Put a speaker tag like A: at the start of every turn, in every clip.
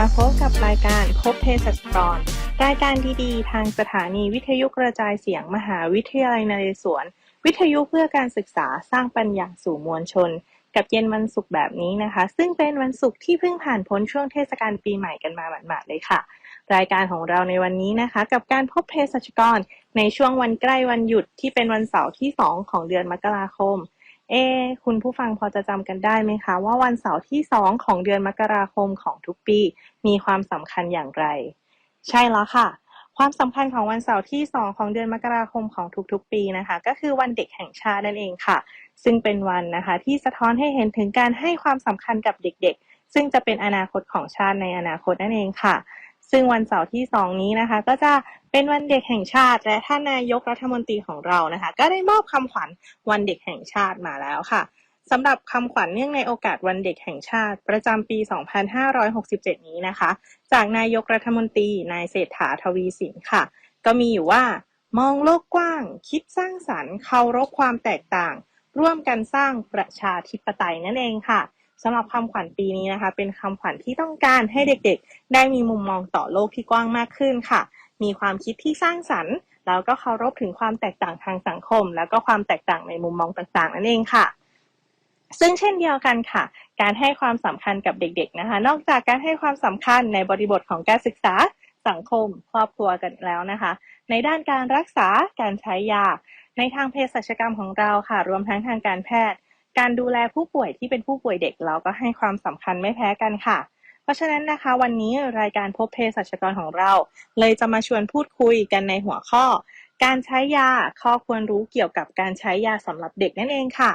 A: มาพบกับรายการพบเภสัชกร รายการดีๆ ทางสถานีวิทยุกระจายเสียงมหาวิทยาลัยนเรศวร วิทยุเพื่อการศึกษาสร้างปัญญาสู่มวลชน กับเย็นวันศุกร์แบบนี้นะคะ ซึ่งเป็นวันศุกร์ที่เพิ่งผ่านพ้นช่วงเทศกาลปีใหม่กันมาหมาดๆเลยค่ะ รายการของเราในวันนี้นะคะ กับการพบเภสัชกร ในช่วงวันใกล้วันหยุดที่เป็นวันเสาร์ที่ 2 ของเดือนมกราคม เอ คุณผู้ฟังพอจะจำกันได้ไหมคะ ว่าวันเสาร์ที่2ของเดือนมกราคมของทุกปี มีความสำคัญอย่างไร ใช่แล้วค่ะ ความสำคัญของวันเสาร์ที่2ของเดือนมกราคมของทุกๆ ปีนะคะ ก็คือวันเด็กแห่งชาตินั่นเองค่ะ ซึ่งเป็นวันนะคะ ที่สะท้อนให้เห็นถึงการให้ความสำคัญกับเด็กๆ ซึ่งจะเป็นอนาคตของชาติในอนาคตนั่นเองค่ะ ซึ่งวันเสาร์ที่ 2 นี้นะคะ ก็จะเป็นวันเด็กแห่งชาติ และท่านนายกรัฐมนตรีของเรานะคะ ก็ได้มอบคำขวัญวันเด็กแห่งชาติมาแล้วค่ะสำหรับคำขวัญเนื่องในโอกาสวันเด็กแห่งชาติ ประจำปี 2567 นี้นะคะ จากนายกรัฐมนตรีนายเศรษฐาทวีสินค่ะ ก็มีอยู่ว่ามองโลกกว้าง คิดสร้างสรรค์เคารพความแตกต่าง ร่วมกันสร้างประชาธิปไตยนั่นเองค่ะ สำหรับคำขวัญปีนี้นะคะ เป็นคำขวัญที่ต้องการให้เด็กๆ ได้มีมุมมองต่อโลกที่กว้างมากขึ้นค่ะ มีความคิดที่สร้างสรรค์ แล้วก็เคารพถึงความแตกต่างทางสังคม แล้วก็ความแตกต่างในมุมมองต่างๆ นั่นเองค่ะ ซึ่งเช่นเดียวกันค่ะ การให้ความสำคัญกับเด็กๆนะคะ นอกจากการให้ความสำคัญในบริบทของการศึกษาสังคม ครอบครัวกันแล้วนะคะ ในด้านการรักษาการใช้ยาในทางเภสัชกรรมของเราค่ะ รวมทั้งทางการแพทย์ การดูแลผู้ป่วยที่เป็นผู้ป่วยเด็กเราก็ให้ความสำคัญไม่แพ้กันค่ะ เพราะฉะนั้นนะคะ วันนี้รายการพบเภสัชกรของเรา เลยจะมาชวนพูดคุยกันในหัวข้อ การใช้ยาข้อควรรู้เกี่ยวกับการใช้ยาสำหรับเด็กนั่นเองค่ะ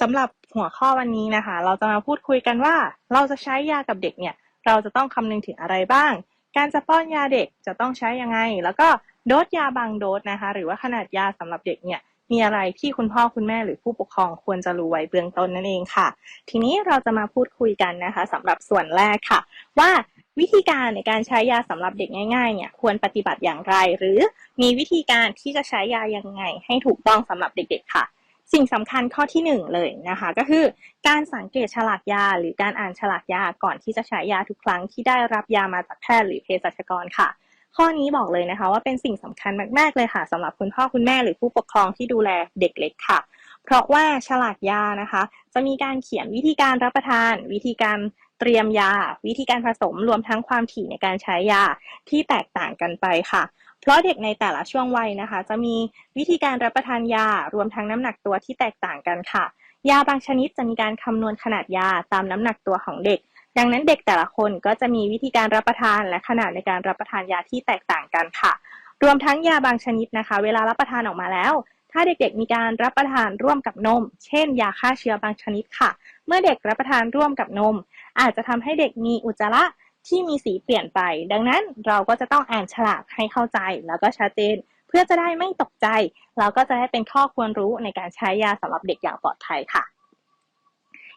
A: สำหรับหัวข้อวันนี้นะคะ เราจะมาพูดคุยกันว่า เราจะใช้ยากับเด็กเนี่ย เราจะต้องคำนึงถึงอะไรบ้าง การจะป้อนยาเด็กจะต้องใช้ยังไง แล้วก็โดสยาบางโดสนะคะ หรือว่าขนาดยาสำหรับเด็กเนี่ย มีอะไรที่คุณพ่อคุณแม่หรือผู้ปกครองควรจะรู้ไว้เบื้องต้นนั่นเองค่ะ ทีนี้เราจะมาพูดคุยกันนะคะสำหรับส่วนแรกค่ะ ว่าวิธีการในการใช้ยาสำหรับเด็กง่ายๆเนี่ยควรปฏิบัติอย่างไร หรือมีวิธีการที่จะใช้ยายังไง ให้ถูกต้องสำหรับเด็ก ๆ ค่ะ สิ่งสำคัญข้อที่หนึ่งเลยนะคะ ก็คือการสังเกตฉลากยา หรือการอ่านฉลากยาก่อนที่จะใช้ยาทุกครั้งที่ได้รับยามาจากแพทย์หรือเภสัชกรค่ะ ข้อนี้บอกเลยนะคะว่าเป็นสิ่งสำคัญมาก ๆ เลยค่ะสำหรับคุณพ่อคุณแม่หรือผู้ปกครองที่ดูแลเด็กเล็กค่ะ เพราะว่าฉลากยานะคะ จะมีการเขียนวิธีการรับประทาน วิธีการเตรียมยา วิธีการผสมรวมทั้งความถี่ในการใช้ยาที่แตกต่างกันไปค่ะ เพราะเด็กในแต่ละช่วงวัยนะคะ จะมีวิธีการรับประทานยารวมทั้งน้ำหนักตัวที่แตกต่างกันค่ะ ยาบางชนิดจะมีการคำนวณขนาดยาตามน้ำหนักตัวของเด็ก ดังนั้นเด็กแต่ละคนก็จะมีวิธีการรับประทานและขนาดในการรับประทานยาที่แตกต่างกันค่ะ รวมทั้งยาบางชนิดนะคะ เวลารับประทานออกมาแล้ว ถ้าเด็กๆ มีการรับประทานร่วมกับนม เช่น ยาฆ่าเชื้อบางชนิดค่ะ เมื่อเด็กรับประทานร่วมกับนม อาจจะทำให้เด็กมีอุจจาระที่มีสีเปลี่ยนไป ดังนั้นเราก็จะต้องอ่านฉลากให้เข้าใจแล้วก็ชัดเจน เพื่อจะได้ไม่ตกใจ เราก็จะได้เป็นข้อควรรู้ในการใช้ยาสำหรับเด็กอย่างปลอดภัยค่ะ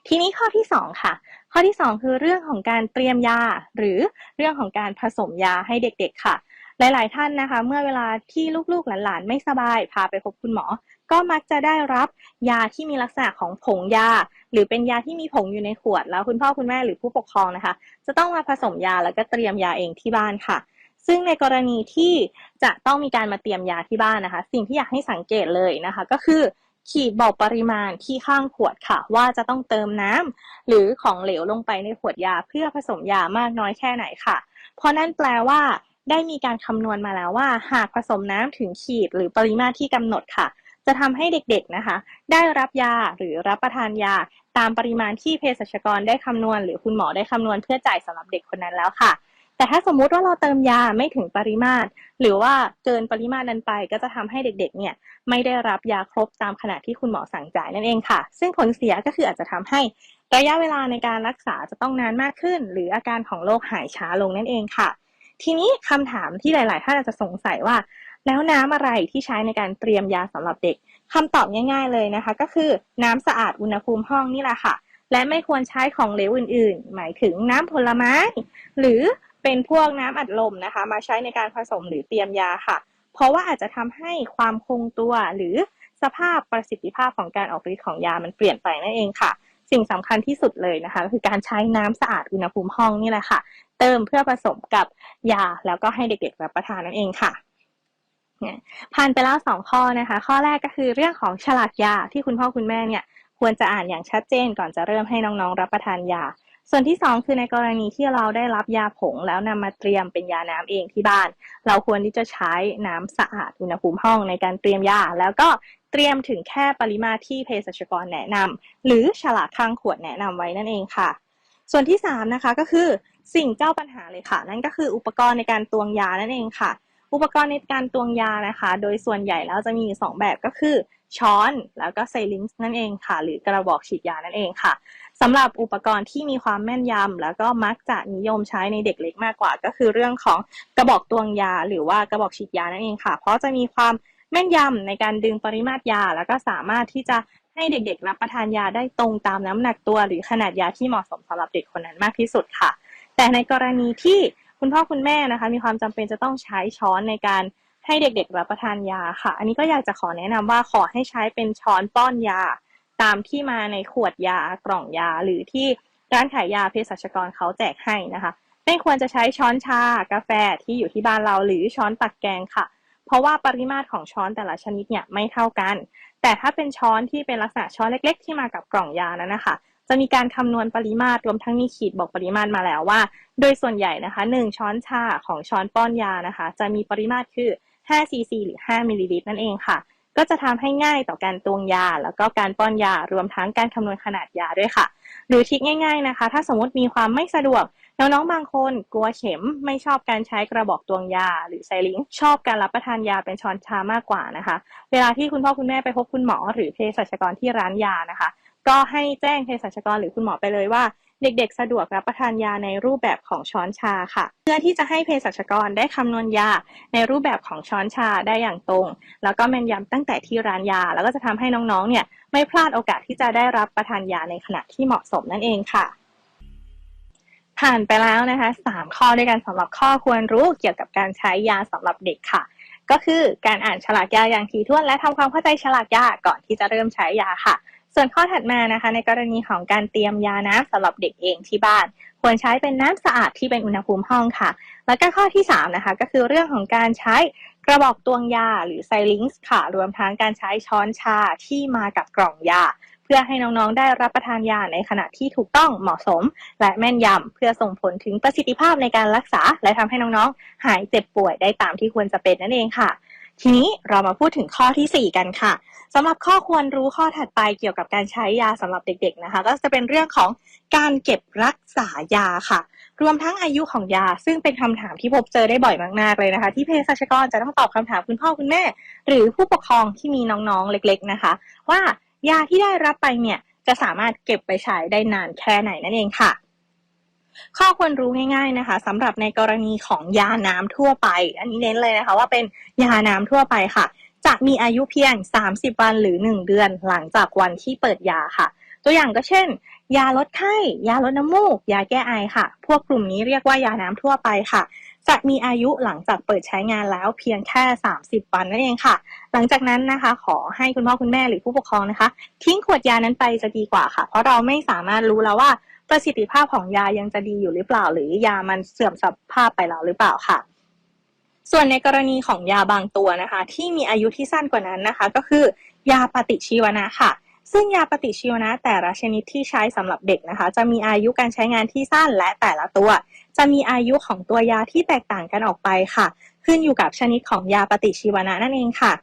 A: ทีนี้ข้อที่ 2 ค่ะ ข้อที่ 2 คือเรื่องของการเตรียมยา หรือเรื่องของการผสมยาให้เด็กๆค่ะ หลาย ๆ ท่านนะคะ เมื่อเวลาที่ลูกๆหลานๆ ไม่สบาย พาไปพบคุณหมอ ก็มักจะได้รับยาที่มีลักษณะของผงยา หรือเป็นยาที่มีผงอยู่ในขวด แล้วคุณพ่อคุณแม่หรือผู้ปกครองนะคะ จะต้องมาผสมยาแล้วก็เตรียมยาเองที่บ้านค่ะซึ่งในกรณีที่จะต้องมีการมาเตรียมยาที่บ้านนะคะ สิ่งที่อยากให้สังเกตเลยนะคะ ก็คือ ขีดบอกปริมาณที่ข้างขวดค่ะ ว่าจะต้องเติมน้ำหรือของเหลวลงไปในขวดยาเพื่อผสมยามากน้อยแค่ไหนค่ะ เพราะนั่นแปลว่าได้มีการคำนวณมาแล้วว่า หากผสมน้ำถึงขีดหรือปริมาตรที่กำหนดค่ะ จะทำให้เด็กๆนะคะ ได้รับยาหรือรับประทานยา ตามปริมาณที่เภสัชกรได้คำนวณ หรือคุณหมอได้คำนวณเพื่อจ่ายสำหรับเด็กคนนั้นแล้วค่ะ แต่ถ้าสมมุติว่าเราเติมยาไม่ถึงปริมาตร หรือว่าเกินปริมาตรนั้นไป ก็จะทำให้เด็กๆ เนี่ยไม่ได้รับยาครบตามขนาดที่คุณหมอสั่งจ่ายนั่นเองค่ะ ซึ่งผลเสียก็คืออาจจะทำให้ระยะเวลาในการรักษาจะต้องนานมากขึ้น หรืออาการของโรคหายช้าลงนั่นเองค่ะ ทีนี้คำถามที่หลายๆท่านอาจจะสงสัยว่า แล้วน้ำอะไรที่ใช้ในการเตรียมยาสำหรับเด็กคำตอบง่าย ๆเลยนะคะ ก็คือน้ำสะอาดอุณหภูมิห้องนี่แหละค่ะ และไม่ควรใช้ของเหลวอื่น ๆ หมายถึงน้ำผลไม้ หรือ เป็นพวกน้ำอัดลมนะคะ มาใช้ในการผสมหรือเตรียมยาค่ะ เพราะว่าอาจจะทำให้ความคงตัวหรือสภาพประสิทธิภาพของการออกฤทธิ์ของยามันเปลี่ยนไปนั่นเองค่ะ สิ่งสำคัญที่สุดเลยนะคะก็คือการใช้น้ำสะอาดอุณหภูมิห้องนี่แหละค่ะ เติมเพื่อผสมกับยาแล้วก็ให้เด็กๆรับประทานนั่นเองค่ะเนี่ยผ่านไปแล้วสองข้อนะคะ ข้อแรกก็คือเรื่องของฉลากยาที่คุณพ่อคุณแม่เนี่ยควรจะอ่านอย่างชัดเจนก่อนจะเริ่มให้น้องๆรับประทานยา ส่วนที่สองคือในกรณีที่เราได้รับยาผง แล้วนำมาเตรียมเป็นยาน้ำเองที่บ้าน เราควรที่จะใช้น้ำสะอาดอุณหภูมิห้องในการเตรียมยา แล้วก็เตรียมถึงแค่ปริมาตรที่เภสัชกรแนะนำหรือฉลากข้างขวดแนะนำไว้นั่นเองค่ะ ส่วนที่ 3 นะคะก็คือสิ่งเจ้าปัญหาเลยค่ะ นั่นก็คืออุปกรณ์ในการตวงยานั่นเองค่ะ อุปกรณ์ในการตวงยานะคะ โดยส่วนใหญ่แล้วจะมีสองแบบก็คือช้อนแล้วก็ไซลิงส์นั่นเองค่ะ หรือกระบอกฉีดยานั่นเองค่ะ สำหรับอุปกรณ์ที่มีความแม่นยำแล้วก็มักจะนิยมใช้ในเด็กเล็กมากกว่า ก็คือเรื่องของกระบอกตวงยา หรือว่ากระบอกฉีดยานั่นเองค่ะ เพราะจะมีความแม่นยำในการดึงปริมาตรยา แล้วก็สามารถที่จะให้เด็กๆ รับประทานยาได้ตรงตามน้ำหนักตัว หรือขนาดยาที่เหมาะสมสำหรับเด็กคนนั้นมากที่สุดค่ะ แต่ในกรณีที่คุณพ่อคุณแม่นะคะ มีความจำเป็นจะต้องใช้ช้อนในการให้เด็กๆ รับประทานยาค่ะ อันนี้ก็อยากจะขอแนะนำว่าขอให้ใช้เป็นช้อนป้อนยา ตามที่มาในขวดยากล่องยา หรือที่ร้านขายยาเภสัชกรเขาแจกให้นะคะ ไม่ควรจะใช้ช้อนชากาแฟที่อยู่ที่บ้านเราหรือช้อนตักแกงค่ะ เพราะว่าปริมาตรของช้อนแต่ละชนิดเนี่ยไม่เท่ากัน แต่ถ้าเป็นช้อนที่เป็นลักษณะช้อนเล็ก ๆ ที่มากับกล่องยานั้นนะคะจะมีการคำนวณปริมาตรรวมทั้งมีขีดบอกปริมาตรมาแล้วว่า โดยส่วนใหญ่นะคะ 1 ช้อนชาของช้อนป้อนยานะคะ จะมีปริมาตรคือ5ซีซีหรือ 5มิลลิลิตรนั่นเองค่ะ ก็จะทำให้ง่ายต่อการตวงยา แล้วก็การป้อนยารวมทั้งการคำนวณขนาดยาด้วยค่ะ หรือทิกง่าย ๆนะคะ ถ้าสมมติมีความไม่สะดวกน้องๆบางคนกลัวเข็มไม่ชอบการใช้กระบอกตวงยา หรือไซลิงชอบการรับประทานยาเป็นช้อนชามากกว่านะคะ เวลาที่คุณพ่อคุณแม่ไปพบคุณหมอ หรือเภสัชกรที่ร้านยานะคะ ก็ให้แจ้งเภสัชกรหรือคุณหมอไปเลยว่า เด็กๆ สะดวกรับประทานยาในรูปแบบของช้อนชาค่ะ เพื่อที่จะให้เภสัชกรได้คำนวณยาในรูปแบบของช้อนชาได้อย่างตรง แล้วก็แม่นยำตั้งแต่ที่ร้านยา แล้วก็จะทำให้น้องๆ เนี่ยไม่พลาดโอกาสที่จะได้รับประทานยาในขณะที่เหมาะสมนั่นเองค่ะ ผ่านไปแล้วนะคะสามข้อด้วยกันสำหรับข้อควรรู้เกี่ยวกับการใช้ยาสำหรับเด็กค่ะก็คือการอ่านฉลากยาอย่างถี่ถ้วนและทำความเข้าใจฉลากยาก่อนที่จะเริ่มใช้ยาค่ะ ส่วนข้อถัดมานะคะ ในกรณีของการเตรียมยาน้ำสำหรับเด็กเองที่บ้าน ควรใช้เป็นน้ำสะอาดที่เป็นอุณหภูมิห้องค่ะ แล้วก็ข้อที่3นะคะก็คือเรื่องของการใช้กระบอกตวงยาหรือไซลิงส์ค่ะ รวมทั้งการใช้ช้อนชาที่มากับกล่องยา เพื่อให้น้องๆได้รับประทานยาในขณะที่ถูกต้องเหมาะสม และแม่นยำเพื่อส่งผลถึงประสิทธิภาพในการรักษา และทำให้น้องๆ หายเจ็บป่วยได้ตามที่ควรจะเป็นนั่นเองค่ะ ทีนี้เรามาพูดถึงข้อทีสี่ 4 กันค่ะสำหรับข้อควรรู้ข้อถัดไปเกี่ยวกับการใช้ยาสำหรับเด็กๆนะคะ ก็จะเป็นเรื่องของการเก็บรักษายาค่ะ รวมทั้งอายุของยา ซึ่งเป็นคำถามที่พบเจอได้บ่อยมากๆเลยนะคะ ที่เภสัชกรจะต้องตอบคำถามคุณพ่อคุณแม่ หรือผู้ปกครองที่มีน้องๆเล็ก ๆนะคะ ว่ายาที่ได้รับไปเนี่ยจะสามารถเก็บไปใช้ได้นานแค่ไหนนั่นเองค่ะ ข้อควรรู้ง่ายๆนะคะสำหรับในกรณีของยาน้ำทั่วไป อันนี้เน้นเลยนะคะว่าเป็นยาน้ำทั่วไปค่ะ จะมีอายุเพียง 30 วันหรือ 1 เดือนหลังจากวันที่เปิดยาค่ะ ตัวอย่างก็เช่น ยาลดไข้ ยาลดน้ำมูก ยาแก้ไอค่ะ พวกกลุ่มนี้เรียกว่ายาน้ำทั่วไปค่ะจะมีอายุหลังจากเปิดใช้งานแล้วเพียงแค่ 30 วันนั่นเองค่ะ หลังจากนั้นนะคะ ขอให้คุณพ่อคุณแม่หรือผู้ปกครองนะคะ ทิ้งขวดยานั้นไปจะดีกว่าค่ะ เพราะเราไม่สามารถรู้แล้วว่า ประสิทธิภาพของยายังจะดีอยู่หรือเปล่า หรือยามันเสื่อมสภาพไปแล้วหรือเปล่าค่ะ ส่วนในกรณีของยาบางตัวนะคะ ที่มีอายุที่สั้นกว่านั้นนะคะ ก็คือยาปฏิชีวนะค่ะ ซึ่งยาปฏิชีวนะแต่ละชนิดที่ใช้สำหรับเด็กนะคะ จะมีอายุการใช้งานที่สั้นและแต่ละตัว จะมีอายุของตัวยาที่แตกต่างกันออกไปค่ะ ขึ้นอยู่กับชนิดของยาปฏิชีวนะนั่นเองค่ะ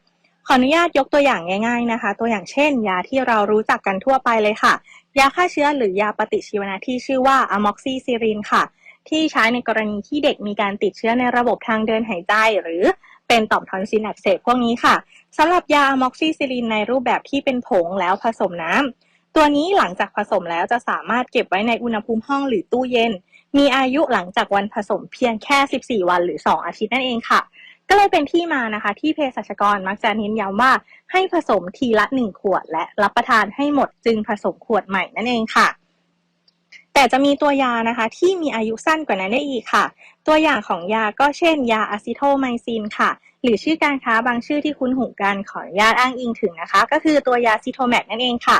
A: ขออนุญาตยกตัวอย่างง่าย ๆนะคะ ตัวอย่างเช่น ยาที่เรารู้จักกันทั่วไปเลยค่ะ ยาฆ่าเชื้อหรือยาปฏิชีวนะที่ชื่อว่าอะม็อกซิซิลินค่ะ ที่ใช้ในกรณีที่เด็กมีการติดเชื้อในระบบทางเดินหายใจ หรือเป็นต่อมทอนซิลอักเสบพวกนี้ค่ะสำหรับยาอะม็อกซิซิลินในรูปแบบที่เป็นผงแล้วผสมน้ำตัวนี้หลังจากผสมแล้วจะสามารถเก็บไว้ในอุณหภูมิห้องหรือตู้เย็น มีอายุหลังจากวันผสมเพียงแค่ 14 วันหรือ 2 อาทิตย์นั่นเองค่ะ ก็เลยเป็นที่มานะคะ ที่เภสัชกรมักจะเน้นย้ำว่าให้ผสมทีละ 1 ขวด และรับประทานให้หมดจึงผสมขวดใหม่นั่นเองค่ะ แต่จะมีตัวยานะคะ ที่มีอายุสั้นกว่านั้นได้อีกค่ะ ตัวอย่างของยาก็เช่น ยาอะซิโทไมซินค่ะ หรือชื่อการค้าบางชื่อที่คุ้นหูกันขออนุญาตอ้างอิงถึงนะคะ ก็คือตัวยาซิโทแมกนั่นเองค่ะ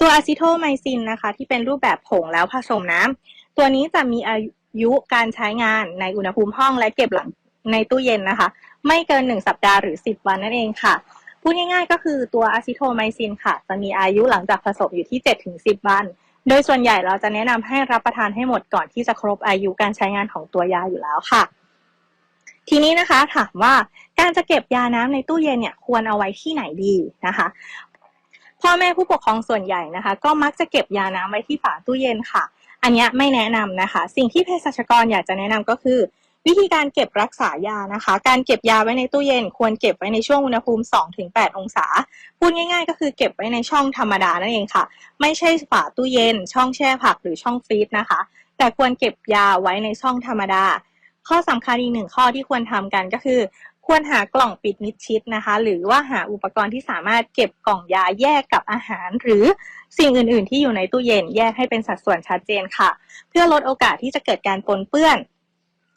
A: ตัวอะซิโทไมซินนะคะ ที่เป็นรูปแบบผงแล้วผสมน้ำตัวนี้จะมีอายุยุการใช้งานในอุณหภูมิห้องและเก็บหลังในตู้เย็นนะคะ ไม่เกิน 1 สัปดาห์หรือ 10 วันนั่นเองค่ะ พูดง่ายๆก็คือตัวอะซิโทไมซินค่ะ จะมีอายุหลังจากผสมอยู่ที่ 7-10 วัน โดยส่วนใหญ่เราจะแนะนำให้รับประทานให้หมดก่อนที่จะครบอายุการใช้งานของตัวยาอยู่แล้วค่ะทีนี้นะคะถามว่าการจะเก็บยาน้ำในตู้เย็นเนี่ยควรเอาไว้ที่ไหนดีนะคะ พ่อแม่ผู้ปกครองส่วนใหญ่นะคะ ก็มักจะเก็บยาน้ำไว้ที่ฝาตู้เย็นค่ะ อันนี้ไม่แนะนำนะคะ สิ่งที่เภสัชกรอยากจะแนะนำก็คือ วิธีการเก็บรักษายานะคะ การเก็บยาไว้ในตู้เย็น ควรเก็บไว้ในช่วงอุณหภูมิ 2-8 องศา พูดง่าย ๆ ก็คือเก็บไว้ในช่องธรรมดานั่นเองค่ะ ไม่ใช่ฝาตู้เย็น ช่องแช่ผักหรือช่องฟรีซนะคะ แต่ควรเก็บยาไว้ในช่องธรรมดา ข้อสำคัญอีกหนึ่งข้อที่ควรทำกันก็คือ ควรหากล่องปิดมิดชิดนะคะ หรือว่าหาอุปกรณ์ที่สามารถเก็บกล่องยาแยกกับอาหาร หรือสิ่งอื่น ๆ ที่อยู่ในตู้เย็นแยกให้เป็นสัดส่วนชัดเจนค่ะ เพื่อลดโอกาสที่จะเกิดการปนเปื้อน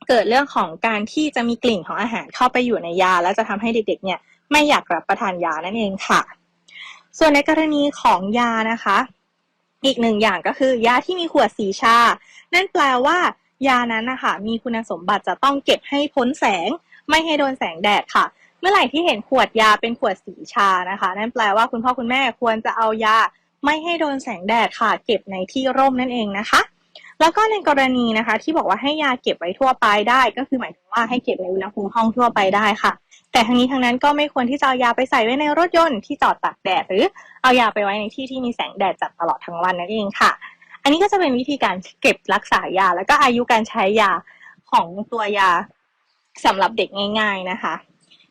A: เกิดเรื่องของการที่จะมีกลิ่นของอาหารเข้าไปอยู่ในยา และจะทำให้เด็กๆ เนี่ยไม่อยากรับประทานยานั่นเองค่ะ ส่วนในกรณีของยานะคะ อีกหนึ่งอย่างก็คือยาที่มีขวดสีชา นั่นแปลว่ายานั้นนะคะมีคุณสมบัติจะต้องเก็บให้พ้นแสง ไม่ให้โดนแสงแดดค่ะ เมื่อไหร่ที่เห็นขวดยาเป็นขวดสีชานะคะ นั่นแปลว่าคุณพ่อคุณแม่ควรจะเอายาไม่ให้โดนแสงแดดค่ะ เก็บในที่ร่มนั่นเองนะคะ แล้วก็ในกรณีนะคะ ที่บอกว่าให้ยาเก็บไว้ทั่วไปได้ ก็คือหมายถึงว่าให้เก็บในอุณหภูมิห้องทั่วไปได้ค่ะ แต่ทั้งนี้ทั้งนั้นก็ไม่ควรที่จะเอายาไปใส่ไว้ในรถยนต์ที่จอดตากแดดหรือเอายาไปไว้ในที่ที่มีแสงแดดจัดตลอดทั้งวันนั่นเองค่ะ อันนี้ก็จะเป็นวิธีการเก็บรักษายา แล้วก็อายุการใช้ยาของตัวยาสำหรับเด็กง่าย ๆนะคะ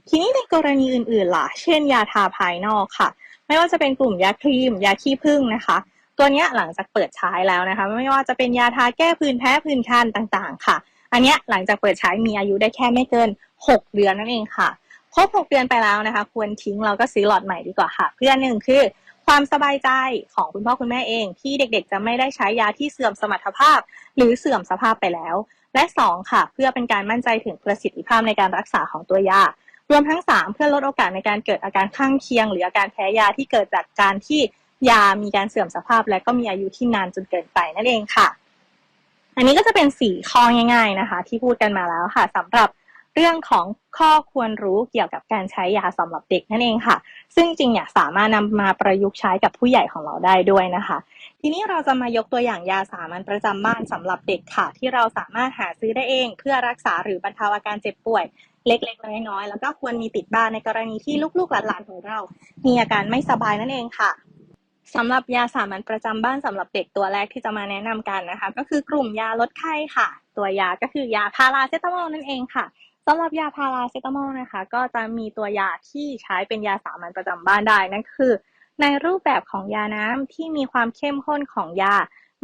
A: ทีนี้ในกรณีอื่นๆล่ะ เช่น ยาทาภายนอกค่ะ ไม่ว่าจะเป็นกลุ่มยาครีม ยาขี้ผึ้งนะคะ ตัวเนี้ยหลังจากเปิดใช้แล้วนะคะ ไม่ว่าจะเป็นยาทาแก้ผื่นแพ้ผื่นคันต่างๆ ค่ะ อันเนี้ยหลังจากเปิดใช้มีอายุได้แค่ไม่เกิน 6 เดือนนั่นเองค่ะครบ 6 เดือนไปแล้วนะคะ ควรทิ้งเราก็ซื้อหลอดใหม่ดีกว่าค่ะ เพื่อนหนึ่งคือความสบายใจของคุณพ่อคุณแม่เอง ที่เด็กๆ จะไม่ได้ใช้ยาที่เสื่อมสมรรถภาพ หรือเสื่อมสภาพไปแล้ว และสองค่ะ เพื่อเป็นการมั่นใจถึงประสิทธิภาพในการรักษาของตัวยารวมทั้ง 3 เพื่อลดโอกาสในการเกิดอาการข้างเคียง หรืออาการแพ้ยาที่เกิดจากการที่ ยามีการเสื่อมสภาพ และก็มีอายุที่นานจนเกินไปนั่นเองค่ะ อันนี้ก็จะเป็นสี่ข้อง่าย ๆนะคะ ที่พูดกันมาแล้วค่ะสำหรับเรื่องของข้อควรรู้เกี่ยวกับการใช้ยาสำหรับเด็กนั่นเองค่ะ ซึ่งจริงเนี่ยสามารถนำมาประยุกต์ใช้กับผู้ใหญ่ของเราได้ด้วยนะคะ ทีนี้เราจะมายกตัวอย่างยาสามัญประจำบ้านสำหรับเด็กค่ะ ที่เราสามารถหาซื้อได้เอง เพื่อรักษาหรือบรรเทาอาการเจ็บป่วยเล็กๆ น้อยๆ แล้วก็ควรมีติดบ้านในกรณีที่ลูกๆหลานๆของเรา มีอาการไม่สบายนั่นเองค่ะ สำหรับยาสามัญประจำบ้านสำหรับเด็กตัวแรกที่จะมาแนะนำกันนะคะ ก็คือกลุ่มยาลดไข้ค่ะ ตัวยาก็คือยาพาราเซตามอลนั่นเองค่ะสำหรับยาพาราเซตามอลนะคะ ก็จะมีตัวยาที่ใช้เป็นยาสามัญประจำบ้านได้นั่นคือ ในรูปแบบของยาน้ำที่มีความเข้มข้นของยา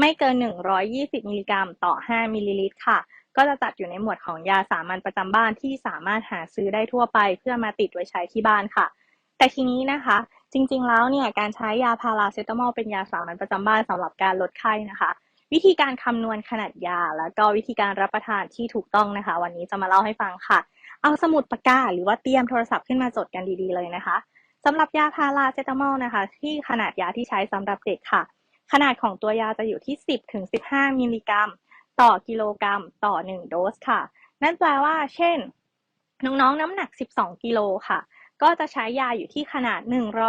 A: ไม่เกิน 120 มิลลิกรัมต่อ 5 มิลลิลิตรค่ะ ก็จะจัดอยู่ในหมวดของยาสามัญประจำบ้านที่สามารถหาซื้อได้ทั่วไป เพื่อมาติดไว้ใช้ที่บ้านค่ะ แต่ทีนี้นะคะ จริงๆแล้วเนี่ยการใช้ยาพาราเซตามอลเป็นยาสามัญประจำบ้านสำหรับการลดไข้นะคะ วิธีการคำนวณขนาดยา แล้วก็วิธีการรับประทานที่ถูกต้องนะคะ วันนี้จะมาเล่าให้ฟังค่ะ เอาสมุดปากกาหรือว่าเตรียมโทรศัพท์ขึ้นมาจดกันดีๆเลยนะคะสำหรับยาพาราเซตามอลนะคะ ที่ขนาดยาที่ใช้สำหรับเด็กค่ะ ขนาดของตัวยาจะอยู่ที่ 10ถึง15 มิลลิกรัม ต่อกิโลกรัม ต่อ 1 โดสค่ะ นั่นแปลว่า เช่น น้องๆน้ำหนัก 12 กิโลค่ะ ก็จะใช้ยาอยู่ที่ขนาด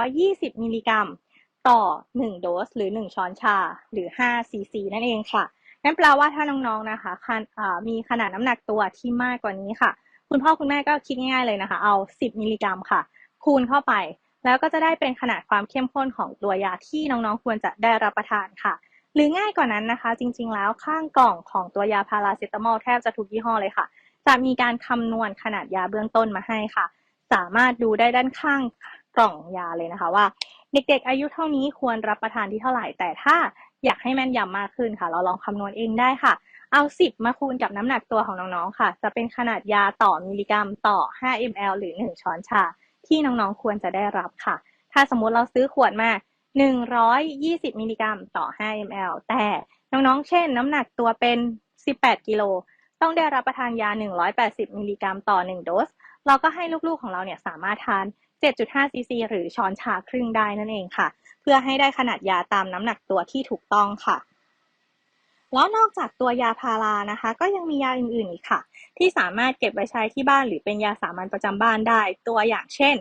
A: 120 มิลลิกรัม ต่อ 1 โดส หรือ 1 ช้อนชา หรือ 5 ซีซี นั่นเองค่ะ นั่นแปลว่าถ้าน้องๆ นะคะมีขนาดน้ำหนักตัวที่มากกว่านี้ค่ะ คุณพ่อคุณแม่ก็คิดง่ายๆ เลยนะคะ เอา 10 มิลลิกรัมค่ะ คูณเข้าไป แล้วก็จะได้เป็นขนาดความเข้มข้นของตัวยาที่น้องๆ ควรจะได้รับประทานค่ะ หรือง่ายกว่านั้นนะคะ จริงๆ แล้วข้างกล่องของตัวยาพาราเซตามอลแทบจะทุกยี่ห้อเลยค่ะ จะมีการคำนวณขนาดยาเบื้องต้นมาให้ค่ะ สามารถดูได้ด้านข้างกล่องยาเลยนะคะว่า เด็กๆอายุเท่านี้ควรรับประทานที่เท่าไหร่ แต่ถ้าอยากให้แม่นยำมากขึ้นค่ะ เราลองคำนวณเองได้ค่ะ เอา 10 มาคูณกับน้ำหนักตัวของน้องๆค่ะ จะเป็นขนาดยาต่อมิลลิกรัมต่อ 5 ml หรือ 1 ช้อนชา ที่น้องๆควรจะได้รับค่ะ ถ้าสมมุติเราซื้อขวดมา 120 มิลลิกรัมต่อ 5 ml แต่น้องๆ เช่น น้ำหนักตัวเป็น 18 กิโล ต้องได้รับประทานยา 180 มิลลิกรัมต่อ 1 โดส เราก็ให้ลูกๆของเราเนี่ยสามารถทาน 7.5 ซีซี หรือช้อนชาครึ่งได้นั่นเองค่ะ เพื่อให้ได้ขนาดยาตามน้ำหนักตัวที่ถูกต้องค่ะ แล้วนอกจากตัวยาพารานะคะ ก็ยังมียาอื่นๆอีกค่ะ ที่สามารถเก็บไว้ใช้ที่บ้านหรือเป็นยาสามัญประจำบ้านได้ ตัวอย่างเช่น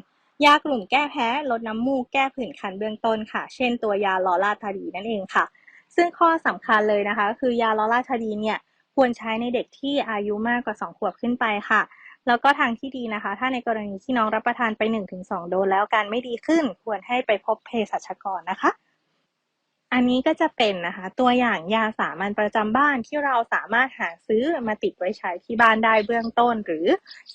A: ยากลุ่มแก้แพ้ลดน้ำมูกแก้ผื่นคันเบื้องต้นค่ะ เช่น ตัวยาลอราทาดีนั่นเองค่ะ ซึ่งข้อสำคัญเลยนะคะ คือยาลอราทาดีเนี่ยควรใช้ในเด็กที่อายุมากกว่า 2 ขวบขึ้นไปค่ะ แล้วก็ทางที่ดีนะคะ ถ้าในกรณีที่น้องรับประทานไป 1-2 โดสแล้วการไม่ดีขึ้นควรให้ไปพบเภสัชกรนะคะ อันนี้ก็จะเป็นนะคะ ตัวอย่างยาสามัญประจำบ้านที่เราสามารถหาซื้อมาติดไว้ใช้ที่บ้านได้เบื้องต้น หรือ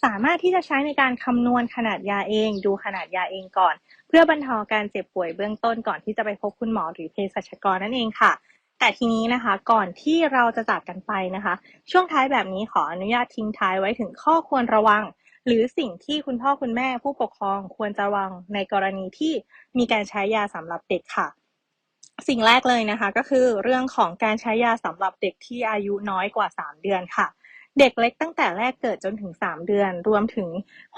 A: สามารถที่จะใช้ในการคำนวณขนาดยาเอง ดูขนาดยาเองก่อน เพื่อบรรเทาการเจ็บป่วยเบื้องต้นก่อนที่จะไปพบคุณหมอหรือเภสัชกรนั่นเองค่ะ แต่ทีนี้นะคะก่อนที่เราจะจากกันไปนะคะ ช่วงท้ายแบบนี้ขออนุญาตทิ้งท้ายไว้ถึงข้อควรระวัง หรือสิ่งที่คุณพ่อคุณแม่ผู้ปกครองควรจะระวังในกรณีที่มีการใช้ยาสำหรับเด็กค่ะ สิ่งแรกเลยนะคะ ก็คือเรื่องของการใช้ยาสำหรับเด็กที่อายุน้อยกว่า 3 เดือนค่ะเด็กเล็กตั้งแต่แรกเกิดจนถึง 3 เดือน รวมถึง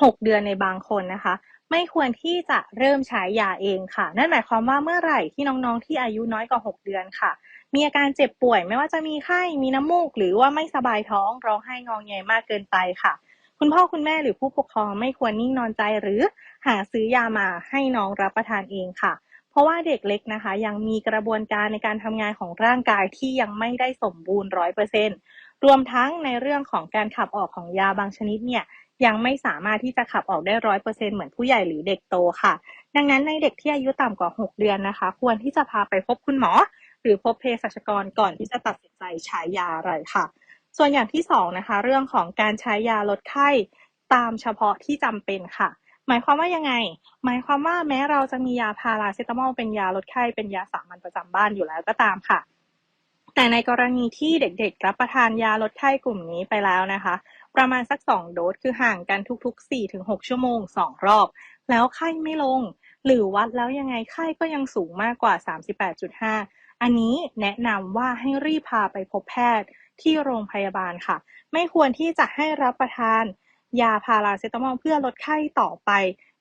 A: 6 เดือนในบางคนนะคะ ไม่ควรที่จะเริ่มใช้ยาเองค่ะ นั่นหมายความว่าเมื่อไหร่ที่น้องๆที่อายุน้อยกว่า 6 เดือนค่ะ มีอาการเจ็บป่วย ไม่ว่าจะมีไข้ มีน้ำมูก หรือว่าไม่สบายท้อง ร้องไห้งองแงมากเกินไปค่ะ คุณพ่อคุณแม่หรือผู้ปกครองไม่ควรนิ่งนอนใจหรือหาซื้อยามาให้น้องรับประทานเองค่ะ เพราะว่าเด็กเล็กนะคะ ยังมีกระบวนการในการทำงานของร่างกายที่ยังไม่ได้สมบูรณ์ร้อยเปอร์เซ็นต์รวมทั้งในเรื่องของการขับออกของยาบางชนิดเนี่ยยังไม่สามารถที่จะขับออกได้ร้อยเปอร์เซ็นเหมือนผู้ใหญ่หรือเด็กโตค่ะ ดังนั้นในเด็กที่อายุต่ำกว่า 6 เดือนนะคะ ควรที่จะพาไปพบคุณหมอ หรือพบเภสัชกรก่อนที่จะตัดสินใจใช้ยาอะไรค่ะ ส่วนอย่างที่สองนะคะเรื่องของการใช้ยาลดไข้ตามเฉพาะที่จำเป็นค่ะ หมายความว่ายังไง หมายความว่าแม้เราจะมียาพาราเซตามอลเป็นยาลดไข้เป็นยาสามัญประจำบ้านอยู่แล้วก็ตามค่ะ แต่ในกรณีที่เด็กๆ รับประทานยาลดไข้กลุ่มนี้ไปแล้วนะคะ ประมาณสัก 2 โดสคือห่างกันทุก ๆ 4-6 ชั่วโมง 2 รอบ แล้วไข้ไม่ลงหรือวัดแล้วยังไงไข้ก็ยังสูงมากกว่า 38.5 อันนี้แนะนำว่าให้รีบพาไปพบแพทย์ที่โรงพยาบาลค่ะ ไม่ควรที่จะให้รับประทาน ยาพาราเซตามอลเพื่อลดไข้ต่อไป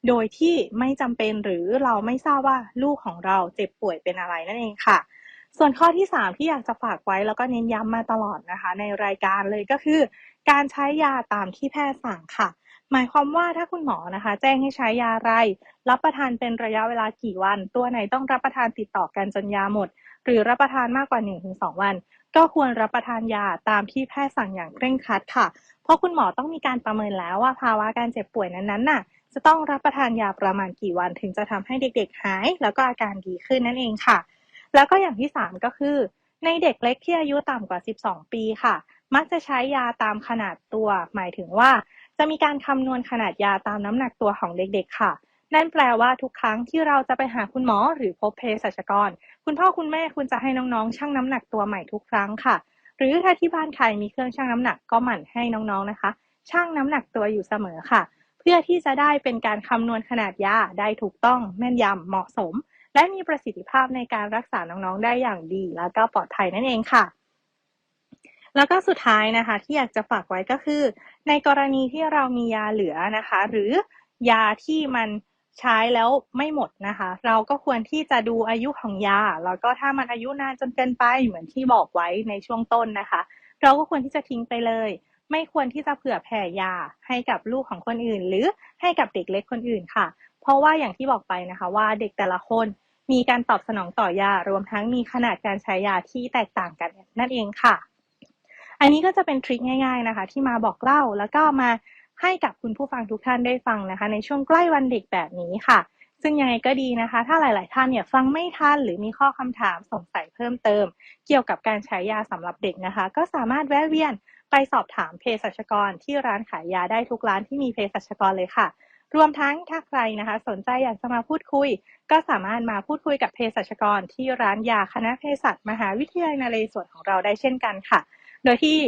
A: โดยที่ไม่จำเป็นหรือเราไม่ทราบว่าลูกของเราเจ็บป่วยเป็นอะไรนั่นเองค่ะ ส่วนข้อที่ 3 ที่อยากจะฝากไว้แล้วก็เน้นย้ำมาตลอดนะคะ ในรายการเลยก็คือ การใช้ยาตามที่แพทย์สั่งค่ะหมายความว่าถ้าคุณหมอนะคะ แจ้งให้ใช้ยาอะไร รับประทานเป็นระยะเวลากี่วัน ตัวไหนต้องรับประทานติดต่อกันจนยาหมด หรือรับประทานมากกว่า 1-2 วัน ก็ควรรับประทานยาตามที่แพทย์สั่งอย่างเคร่งครัดค่ะ เพราะคุณหมอต้องมีการประเมินแล้วว่าภาวะการเจ็บป่วยนั้นๆน่ะ จะต้องรับประทานยาประมาณกี่วันถึงจะทำให้เด็กๆหาย แล้วก็อาการดีขึ้นนั่นเองค่ะ แล้วก็อย่างที่ 3 ก็คือ ในเด็กเล็กที่อายุต่ำกว่า 12 ปีค่ะ มักจะใช้ยาตามขนาดตัว หมายถึงว่า จะมีการคำนวณขนาดยาตามน้ำหนักตัวของเด็กๆค่ะ นั่นแปลว่าทุกครั้งที่เราจะไปหาคุณหมอหรือพบเภสัชกร คุณพ่อคุณแม่คุณจะให้น้องๆชั่งน้ำหนักตัวใหม่ทุกครั้งค่ะ หรือถ้าที่บ้านใครมีเครื่องชั่งน้ำหนักก็หมั่นให้น้องๆนะคะชั่งน้ำหนักตัวอยู่เสมอค่ะ เพื่อที่จะได้เป็นการคำนวณขนาดยาได้ถูกต้องแม่นยำเหมาะสม และมีประสิทธิภาพในการรักษาน้องๆได้อย่างดี แล้วก็ปลอดภัยนั่นเองค่ะแล้วก็สุดท้ายนะคะที่อยากจะฝากไว้ก็คือ ในกรณีที่เรามียาเหลือนะคะ หรือยาที่มัน ใช้แล้วไม่หมดนะคะ เราก็ควรที่จะดูอายุของยา แล้วก็ถ้ามันอายุนานจนเกินไปเหมือนที่บอกไว้ในช่วงต้นนะคะ เราก็ควรที่จะทิ้งไปเลย ไม่ควรที่จะเผื่อแผ่ยาให้กับลูกของคนอื่น หรือให้กับเด็กเล็กคนอื่นค่ะ เพราะว่าอย่างที่บอกไปนะคะ ว่าเด็กแต่ละคนมีการตอบสนองต่อยารวมทั้งมีขนาดการใช้ยาที่แตกต่างกันนั่นเองค่ะ อันนี้ก็จะเป็นทริคง่าย ๆนะคะ ที่มาบอกเล่าแล้วก็มา ให้กับคุณผู้ฟังทุกท่านได้ฟังนะคะ ในช่วงใกล้วันเด็กแบบนี้ค่ะ ซึ่งยังไงก็ดีนะคะ ถ้าหลาย ๆ ท่านเนี่ยฟังไม่ทันหรือมีข้อคำถามสงสัยเพิ่มเติม เกี่ยวกับการใช้ยาสำหรับเด็กนะคะ ก็สามารถแวะเวียนไปสอบถามเภสัชกรที่ร้านขายยาได้ทุกร้านที่มีเภสัชกรเลยค่ะ รวมทั้งถ้าใครนะคะ สนใจอยากจะมาพูดคุย ก็สามารถมาพูดคุยกับเภสัชกรที่ร้านยาคณะเภสัชมหาวิทยาลัยนเรศวรของเราได้เช่นกันค่ะ โดยที่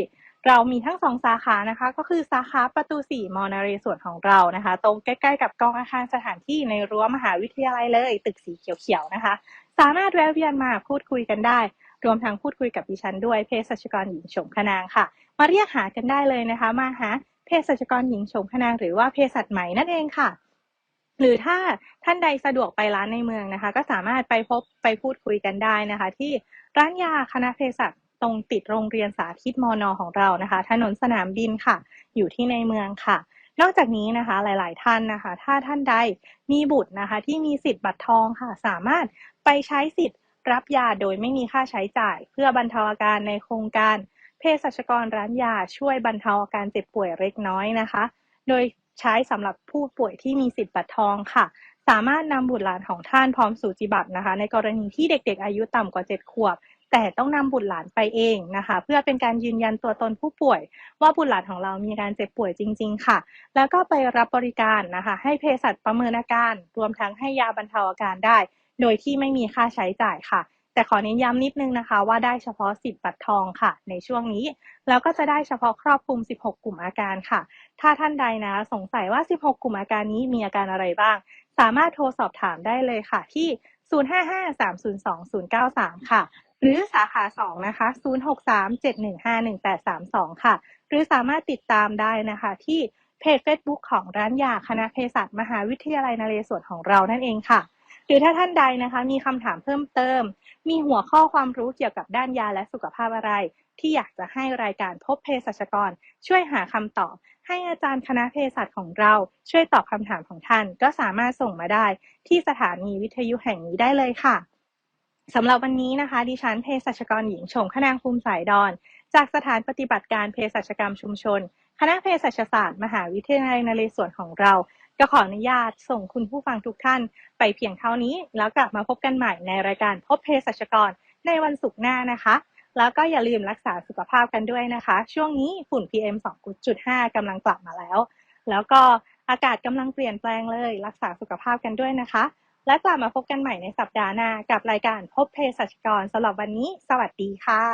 A: เรามีทั้งสองสาขานะคะ ก็คือสาขาประตูสี่มอนเรศวรของเรานะคะ ตรงใกล้ๆกับกองอาคารสถานที่ในรั้วมหาวิทยาลัยเลย ตึกสีเขียวๆนะคะ สามารถแวะเวียนมาพูดคุยกันได้ รวมทั้งพูดคุยกับดิฉันด้วยเภสัชกรหญิงชมคนางค่ะ มาเรียกหากันได้เลยนะคะ มาหาเภสัชกรหญิงชมคนาง หรือว่าเภสัชไหมนั่นเองค่ะ หรือถ้าท่านใดสะดวกไปร้านในเมืองนะคะ ก็สามารถไปพบไปพูดคุยกันได้นะคะ ที่ร้านยาคณะเภสัช ตรงติดโรงเรียนสาธิตมอนอของเรานะคะ ถนนสนามบินค่ะ อยู่ที่ในเมืองค่ะ นอกจากนี้นะคะหลาย ๆ ท่านนะคะ ถ้าท่านใดมีบุตรนะคะ ที่มีสิทธิ์บัตรทองค่ะ สามารถไปใช้สิทธิ์รับยาโดยไม่มีค่าใช้จ่าย เพื่อบรรเทาอาการในโครงการเภสัชกรร้านยาช่วยบรรเทาอาการเจ็บป่วยเล็กน้อยนะคะ โดยใช้สำหรับผู้ป่วยที่มีสิทธิ์บัตรทองค่ะ สามารถนำบุตรหลานของท่านพร้อมสูจิบัตรนะคะ ในกรณีที่เด็กๆ อายุต่ำกว่า 7 ขวบ แต่ต้องนำบุตรหลานไปเองนะคะ เพื่อเป็นการยืนยันตัวตนผู้ป่วย ว่าบุตรหลานของเรามีการเจ็บป่วยจริง ๆ ค่ะ แล้วก็ไปรับบริการนะคะ ให้เภสัชประเมินอาการ รวมทั้งให้ยาบรรเทาอาการได้ โดยที่ไม่มีค่าใช้จ่ายค่ะ แต่ขอเน้นย้ำนิดนึงนะคะ ว่าได้เฉพาะสิทธิ์บัตรทองค่ะ ในช่วงนี้ แล้วก็จะได้เฉพาะครอบคลุม 16 กลุ่มอาการค่ะ ถ้าท่านใดนะสงสัยว่า 16 กลุ่มอาการนี้มีอาการอะไรบ้าง สามารถโทรสอบถามได้เลยค่ะที่ 055-302-093 ค่ะ หรือสาขา 2 นะคะ 063-715-1832 ค่ะ หรือสามารถติดตามได้นะคะ ที่เพจ Facebook ของร้านยาคณะเภสัชมหาวิทยาลัยนเรศวรของเรานั่นเองค่ะ หรือถ้าท่านใดนะคะ มีคำถามเพิ่มเติม มีหัวข้อความรู้เกี่ยวกับด้านยาและสุขภาพอะไร ที่อยากจะให้รายการพบเภสัชกร ช่วยหาคำตอบ ให้อาจารย์คณะเภสัชของเรา ช่วยตอบคำถามของท่าน ก็สามารถส่งมาได้ ที่สถานีวิทยุแห่งนี้ได้เลยค่ะ สำหรับวันนี้นะคะ ดิฉันเภสัชกรหญิงชมคนางภูมิสายดอน จากสถานปฏิบัติการเภสัชกรรมชุมชน คณะเภสัชศาสตร์ มหาวิทยาลัยนเรศวรของเรา ก็ขออนุญาตส่งคุณผู้ฟังทุกท่าน ไปเพียงเท่านี้ แล้วกลับมาพบกันใหม่ในรายการพบเภสัชกรในวันศุกร์หน้านะคะ แล้วก็อย่าลืมรักษาสุขภาพกันด้วยนะคะ ช่วงนี้ฝุ่น PM 2.5กำลังกลับมาแล้ว แล้วก็อากาศกำลังเปลี่ยนแปลงเลย รักษาสุขภาพกันด้วยนะคะ และกลับมาพบกันใหม่ในสัปดาห์หน้ากับรายการพบเภสัชกรสำหรับวันนี้ สวัสดีค่ะ